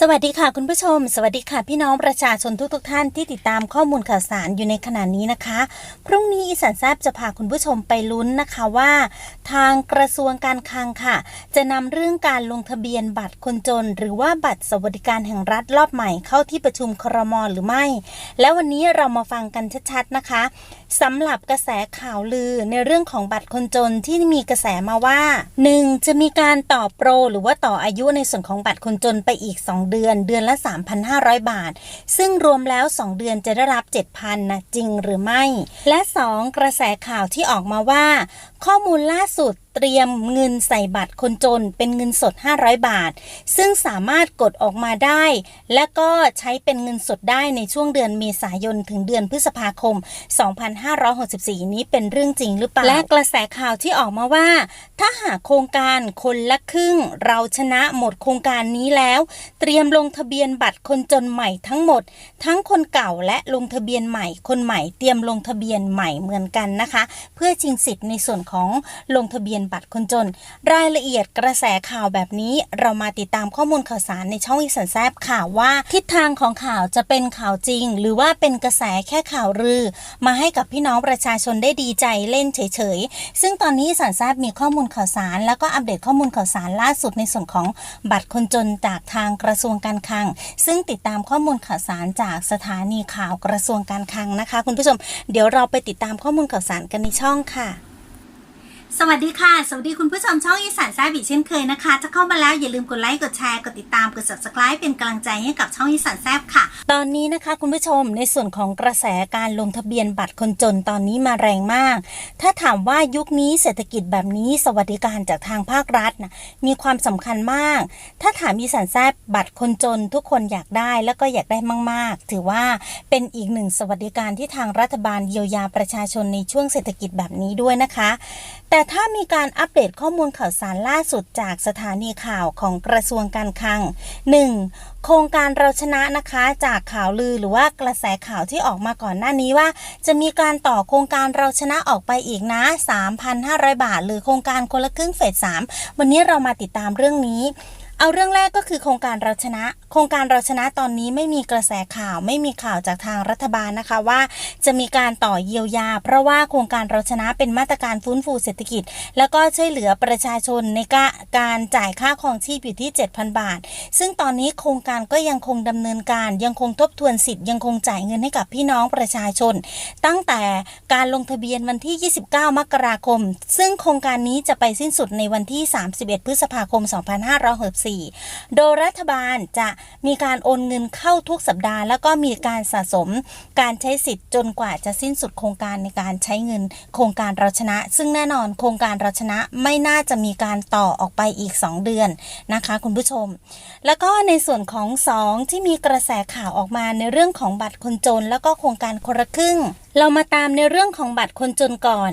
สวัสดีค่ะคุณผู้ชม สวัสดีค่ะพี่น้องประชาชนทุกๆทท่านที่ติดตามข้อมูลข่าวสารอยู่ในขณะนี้นะคะ พรุ่งนี้อีสานแซบจะพาคุณผู้ชมไปลุ้นนะคะว่า ทางกระทรวงการคลังค่ะ จะนำเรื่องการลงทะเบียนบัตรคนจน หรือว่าบัตรสวัสดิการแห่งรัฐรอบใหม่เข้าที่ประชุมครมหรือไม่ แล้ววันนี้เรามาฟังกันชัดๆนะคะสำหรับกระแสข่าวลือในเรื่องของบัตรคนจนที่มีกระแสมาว่า 1. จะมีการต่อโปร หรือว่าต่ออายุในส่วนของบัตรคนจนไปอีก 2เดือน เดือนละ 3,500 บาท ซึ่งรวมแล้ว 2 เดือนจะได้รับ 7,000นะจริงหรือไม่ และ 2. กระแสข่าวที่ออกมาว่า ข้อมูลล่าสุด เตรียมเงินใส่บัตรคนจนเป็นเงินสด 500 บาท ซึ่งสามารถกดออกมาได้ และก็ใช้เป็นเงินสดได้ในช่วงเดือนเมษายนถึงเดือนพฤษภาคม 2564 นี้เป็นเรื่องจริงหรือเปล่า และกระแสข่าวที่ออกมาว่า ถ้าหากโครงการคนละครึ่ง เราชนะหมดโครงการนี้แล้ว เตรียมลงทะเบียนบัตรคนจนใหม่ทั้งหมด ทั้งคนเก่าและลงทะเบียนใหม่ คนใหม่เตรียมลงทะเบียนใหม่เหมือนกันนะคะ เพื่อชิงสิทธิ์ในส่วนของลงทะเบียนบัตรคนจน รายละเอียดกระแสข่าวแบบนี้ เรามาติดตามข้อมูลข่าวสารในช่องอีสันแซบข่าวว่า ทิศทางของข่าวจะเป็นข่าวจริง หรือว่าเป็นกระแสแค่ข่าวลือ มาให้กับพี่น้องประชาชนได้ดีใจเล่นเฉยๆ ซึ่งตอนนี้อีสันแซบมีข้อมูลข่าวสาร แล้วก็อัปเดตข้อมูลข่าวสารล่าสุดในส่วนของบัตรคนจนจากทางกระทรวงการคลัง ซึ่งติดตามข้อมูลข่าวสารจากสถานีข่าวกระทรวงการคลังนะคะ คุณผู้ชม เดี๋ยวเราไปติดตามข้อมูลข่าวสารกันในช่องค่ะ สวัสดีค่ะ สวัสดีคุณผู้ชมช่องอีสานแซ่บอีเช่นเคยนะคะ ถ้าเข้ามาแล้วอย่าลืมกดไลค์ กดแชร์ กดติดตาม กด subscribe เป็นกำลังใจให้กับช่องอีสานแซ่บค่ะ ตอนนี้นะคะคุณผู้ชมในส่วนของกระแสการลงทะเบียนบัตรคนจนตอนนี้มาแรงมาก ถ้าถามว่ายุคนี้เศรษฐกิจแบบนี้สวัสดิการจากทางภาครัฐนะมีความสำคัญมาก ถ้าถามอีสานแซ่บบัตรคนจนทุกคนอยากได้แล้วก็อยากได้มาก ๆ ถือว่าเป็นอีกหนึ่งสวัสดิการที่ทางรัฐบาลเยียวยาประชาชนในช่วงเศรษฐกิจแบบนี้ด้วยนะคะ แต่ถ้ามีการอัปเดตข้อมูลข่าวสารล่าสุดจากสถานีข่าวของกระทรวงการคลัง 1. โครงการเราชนะนะคะจากข่าวลือหรือว่ากระแสข่าวที่ออกมาก่อนหน้านี้ว่า จะมีการต่อโครงการเราชนะออกไปอีกนะ 3,500 บาท หรือโครงการคนละครึ่งเฟส3วันนี้เรามาติดตามเรื่องนี้เอาเรื่องแรกก็คือโครงการเราชนะโครงการเราชนะตอนนี้ไม่มีกระแสข่าวไม่มีข่าวจากทางรัฐบาลนะคะว่า จะมีการต่อเยียวยา เพราะว่าโครงการเราชนะเป็นมาตรการฟื้นฟูเศรษฐกิจ แล้วก็ช่วยเหลือประชาชนในกการจ่ายค่าครองชีพอยู่ที่ 7,000 บาท ซึ่งตอนนี้โครงการก็ยังคงดำเนินการ ยังคงทบทวนสิทธิ์ยังคงจ่ายเงินให้กับพี่น้องประชาชน ตั้งแต่การลงทะเบียนวันที่ 29 มกราคม ซึ่งโครงการนี้จะไปสิ้นสุดในวันที่ 31 พฤษภาคม 2564 โดยรัฐบาลจะมีการโอนเงินเข้าทุกสัปดาห์ แล้วก็มีการสะสมการใช้สิทธิ์จนกว่าจะสิ้นสุดโครงการในการใช้เงิน โครงการเราชนะ ซึ่งแน่นอนโครงการเราชนะไม่น่าจะมีการต่อออกไปอีก 2 เดือนนะคะ คุณผู้ชม แล้วก็ในส่วนของ 2 ที่มีกระแสข่าวออกมาในเรื่องของบัตรคนจน แล้วก็โครงการคนละครึ่ง เรามาตามในเรื่องของบัตรคนจนก่อน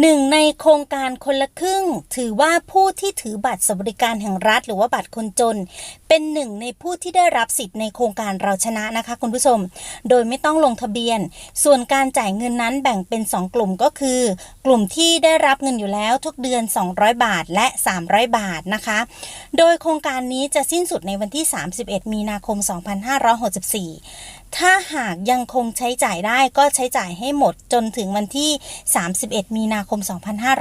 หนึ่งในโครงการคนละครึ่ง ถือว่าผู้ที่ถือบัตรสวัสดิการแห่งรัฐ หรือว่าบัตรคนจน เป็นหนึ่งในผู้ที่ได้รับสิทธิ์ในโครงการเราชนะนะคะ คุณผู้ชม โดยไม่ต้องลงทะเบียน ส่วนการจ่ายเงินนั้นแบ่งเป็น 2 กลุ่มก็คือ กลุ่มที่ได้รับเงินอยู่แล้วทุกเดือน 200 บาทและ 300 บาทนะคะ โดยโครงการนี้จะสิ้นสุดในวันที่ 31 มีนาคม 2564 ถ้าหากยังคงใช้จ่ายได้ก็ใช้จ่ายให้หมดจนถึงวันที่ 31 มีนาคม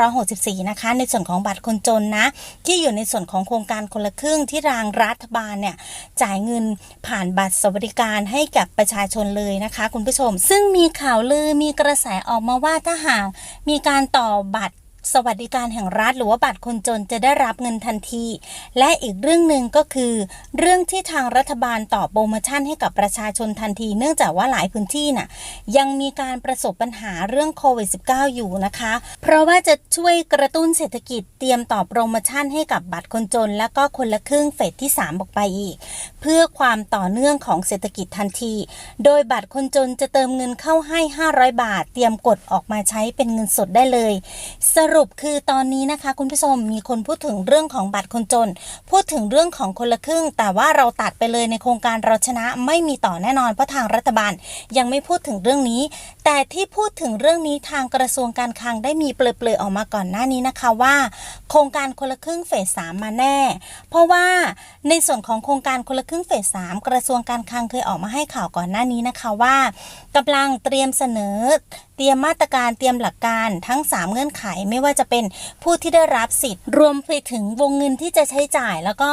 2564 นะคะ ในส่วนของบัตรคนจนนะ ที่อยู่ในส่วนของโครงการคนละครึ่งที่ทางรัฐบาลเนี่ย จ่ายเงินผ่านบัตรสวัสดิการให้กับประชาชนเลยนะคะ คุณผู้ชม ซึ่งมีข่าวลือมีกระแสออกมาว่าถ้าหากมีการต่อบัตร สวัสดิการแห่งรัฐหรือว่าบัตรคนจนจะได้รับเงินทันที และอีกเรื่องหนึ่งก็คือ เรื่องที่ทางรัฐบาลต่อโปรโมชั่นให้กับประชาชนทันที เนื่องจากว่าหลายพื้นที่น่ะยังมีการประสบปัญหาเรื่องโควิด -19 อยู่นะคะ เพราะว่าจะช่วยกระตุ้นเศรษฐกิจเตรียมต่อโปรโมชั่นให้กับบัตรคนจน แล้วก็คนละครึ่งเฟสที่ 3 ออกไปอีก เพื่อความต่อเนื่องของเศรษฐกิจทันที โดยบัตรคนจนจะเติมเงินเข้าให้ 500 บาท เตรียมกดออกมาใช้เป็นเงินสดได้เลยสรุปคือตอนนี้นะคะ คุณผู้ชมมีคนพูดถึงเรื่องของบัตรคนจน พูดถึงเรื่องของคนละครึ่ง แต่ว่าเราตัดไปเลยในโครงการเราชนะไม่มีต่อแน่นอนเพราะทางรัฐบาล ยังไม่พูดถึงเรื่องนี้ แต่ที่พูดถึงเรื่องนี้ทางกระทรวงการคลังได้มีเปลือยๆออกมาก่อนหน้านี้นะคะว่า โครงการคนละครึ่งเฟสสามมาแน่ เพราะว่าในส่วนของโครงการคนละครึ่งเฟสสามกระทรวงการคลังเคยออกมาให้ข่าวก่อนหน้านี้นะคะว่ากำลังเตรียมเสนอ ตรียมมาตรการเตรียมหลักการทั้ง 3 เงื่อนไขไม่ว่าจะเป็นผู้ที่ได้รับสิทธิ์ รวมไปถึงวงเงินที่จะใช้จ่าย แล้วก็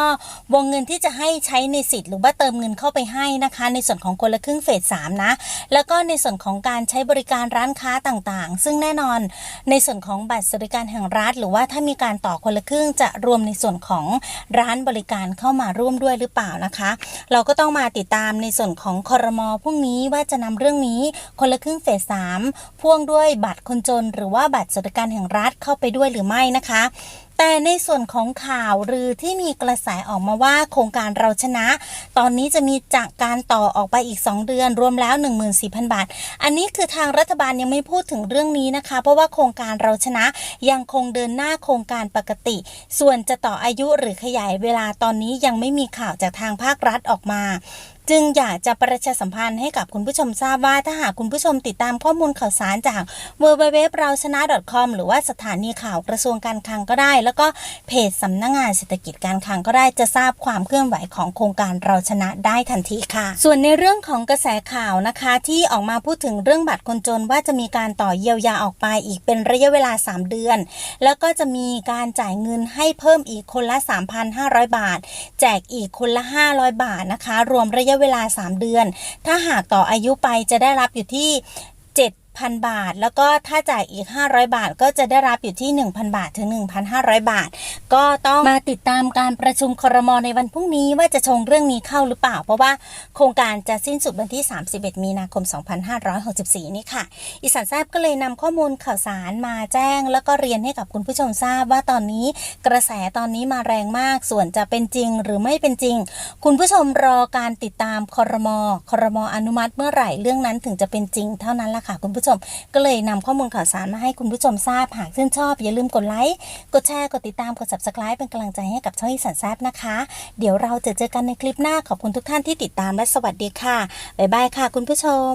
วงเงินที่จะให้ใช้ในสิทธิ์ หรือว่าเติมเงินเข้าไปให้นะคะ ในส่วนของคนละครึ่งเฟสสามนะแล้วก็ในส่วนของการใช้บริการร้านค้าต่างๆ ซึ่งแน่นอนในส่วนของบัตรสวัสดิการแห่งรัฐ หรือว่าถ้ามีการต่อคนละครึ่งจะรวมในส่วนของร้านบริการเข้ามาร่วมด้วยหรือเปล่านะคะ เราก็ต้องมาติดตามในส่วนของคอรมอพรุ่งนี้ว่าจะนำเรื่องนี้คนละครึ่งเฟสสามพ่วงด้วยบัตรคนจน หรือว่าบัตรสวัสดิการแห่งรัฐเข้าไปด้วยหรือไม่นะคะ แต่ในส่วนของข่าวหรือที่มีกระแสออกมาว่าโครงการเราชนะ ตอนนี้จะมีจากการต่อออกไปอีก 2 เดือน รวมแล้ว 14,000 บาท อันนี้คือทางรัฐบาลยังไม่พูดถึงเรื่องนี้นะคะ เพราะว่าโครงการเราชนะยังคงเดินหน้าโครงการปกติ ส่วนจะต่ออายุหรือขยายเวลาตอนนี้ยังไม่มีข่าวจากทางภาครัฐออกมา จึงอยากจะประชาสัมพันธ์ให้กับคุณผู้ชมทราบว่าถ้าหากคุณผู้ชมติดตามข้อมูลข่าวสารจาก w w w เราชนะ .com หรือว่าสถานีข่าวกระทรวงการคลังก็ได้ แล้วก็เพจสำนักงงานเศรษฐกิจการคลังก็ได้จะทราบความเคลื่อนไหวของโครงการเราชนะได้ทันทีค่ะ ส่วนในเรื่องของกระแสข่าวนะคะ ที่ออกมาพูดถึงเรื่องบัตรคนจนว่าจะมีการต่อเยียวยาออกไปอีกเป็นระยะเวลา 3 เดือน แล้วก็จะมีการจ่ายเงินให้เพิ่มอีกคนละ 3,500 บาท แจกอีกคนละ 500 บาทนะคะ รวมระยะเวลา 3 เดือน ถ้าหากต่ออายุไปจะได้รับอยู่ที่ 7,000 บาท แล้วก็ถ้าจ่ายอีก 500 บาท ก็จะได้รับอยู่ที่ 1,000 บาทถึง 1,500 บาท ก็ต้องมาติดตามการประชุมครมในวันพรุ่งนี้ว่าจะชงเรื่องนี้เข้าหรือเปล่า เพราะว่าโครงการจะสิ้นสุดวันที่ 31 มีนาคม 2564 นี้ค่ะ อีสานแซบก็เลยนำข้อมูลข่าวสารมาแจ้ง แล้วก็เรียนให้กับคุณผู้ชมทราบว่าตอนนี้กระแสตอนนี้มาแรงมาก ส่วนจะเป็นจริงหรือไม่เป็นจริง คุณผู้ชมรอการติดตามครมครมอนุมัติเมื่อไหร่เรื่องนั้นถึงจะเป็นจริงเท่านั้นละค่ะคุณผู้ชมก็เลยนำข้อมูลข่าวสารมาให้คุณผู้ชมทราบ หากชื่นชอบ อย่าลืมกดไลค์ กดแชร์ กดติดตาม กด subscribe เป็นกำลังใจให้กับช่องอีสานแซบนะคะ เดี๋ยวเราจะเจอกันในคลิปหน้า ขอบคุณทุกท่านที่ติดตามและสวัสดีค่ะ บ๊ายบายค่ะ คุณผู้ชม